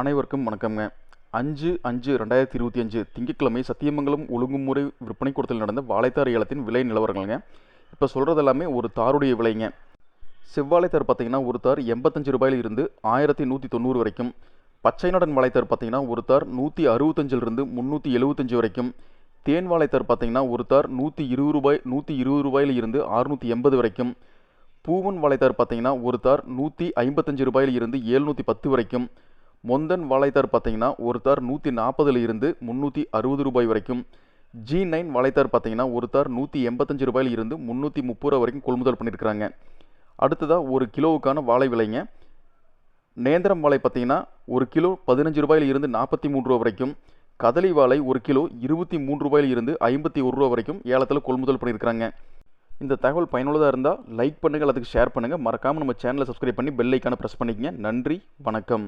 அனைவருக்கும் வணக்கம்ங்க. அஞ்சு அஞ்சு ரெண்டாயிரத்தி இருபத்தி அஞ்சு திங்கட்கிழமை சத்தியமங்கலம் ஒழுங்குமுறை விற்பனை கூடத்தில் நடந்த வாழைத்தார் ஏலத்தின் விலை நிலவரங்கள்ங்க. இப்போ சொல்கிறது எல்லாமே ஒரு தாருடைய விலைங்க. செவ்வாழைத்தார் பார்த்தீங்கன்னா ஒரு தார் எண்பத்தஞ்சு ரூபாயிலிருந்து ஆயிரத்தி நூற்றி தொண்ணூறு வரைக்கும். பச்சை நடன் வாழைத்தார் பார்த்தீங்கன்னா ஒரு தார் நூற்றி அறுபத்தஞ்சிலிருந்து முந்நூற்றி எழுபத்தஞ்சு வரைக்கும். தேன் வாழைத்தார் பார்த்தீங்கன்னா ஒரு தார் நூற்றி இருபது ரூபாய் நூற்றி இருபது ரூபாயிலிருந்து அறுநூற்றி எண்பது வரைக்கும். பூவன் வாழைத்தார் பார்த்தீங்கன்னா ஒரு தார் நூற்றி ஐம்பத்தஞ்சு ரூபாயிலிருந்து இருந்து பத்து வரைக்கும். மொந்தன் வாழைத்தார் பார்த்தீங்கன்னா ஒரு தார் நூற்றி நாற்பதுல இருந்து முந்நூற்றி அறுபது ரூபாய் வரைக்கும். ஜி நைன் வாழைத்தார் பார்த்தீங்கன்னா ஒரு தார் நூற்றி எண்பத்தஞ்சு ரூபாயில் இருந்து முந்நூற்றி முப்பது ரூபா வரைக்கும் கொள்முதல் பண்ணியிருக்கிறாங்க அடுத்ததாக ஒரு கிலோவுக்கான வாழை விலைங்க. நேந்திரம் வாழை பார்த்தீங்கன்னா ஒரு கிலோ பதினஞ்சு ரூபாயில இருந்து நாற்பத்தி மூணு ரூபா வரைக்கும். கதலி வாழை ஒரு கிலோ இருபத்தி மூணு ரூபாயில் இருந்து ஐம்பத்தி ஒரு ரூபா வரைக்கும் ஏலத்தில் கொள்முதல் பண்ணியிருக்கிறாங்க இந்த தகவல் பயனுள்ளதாக இருந்தால் லைக் பண்ணுங்கள் அதுக்கு ஷேர் பண்ணுங்கள் மறக்காமல் நம்ம சேனலை சப்ஸ்கிரைப் பண்ணி பெல் ஐக்கானை ப்ரெஸ் பண்ணிக்கங்க. நன்றி வணக்கம்.